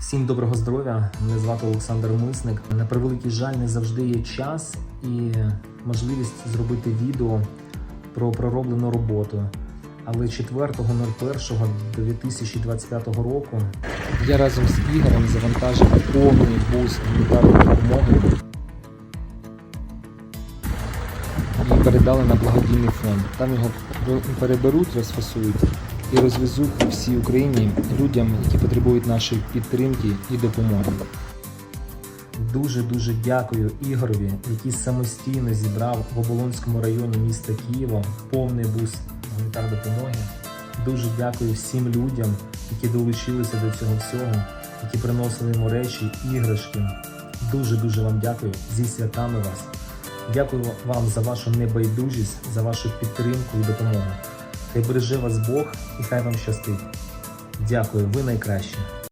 Всім доброго здоров'я. Мене звати Олександр Мисник. На превеликий жаль, не завжди є час і можливість зробити відео про пророблену роботу. Але 4.01.2025 року я разом з Ігорем завантажив повний бус гуманітарної допомоги і передали на благодійний фонд. Там його переберуть, розфасують і розвезуть по всій Україні людям, які потребують нашої підтримки і допомоги. Дуже дуже дякую Ігорові, який самостійно зібрав в Оболонському районі міста Києва повний бус гуманітарної допомоги. Дуже дякую всім людям, які долучилися до цього всього, які приносили йому речі, іграшки. Дуже дуже вам дякую зі святами вас. Дякую вам за вашу небайдужість, за вашу підтримку і допомогу. Хай береже вас Бог і хай вам щастить. Дякую, ви найкращі.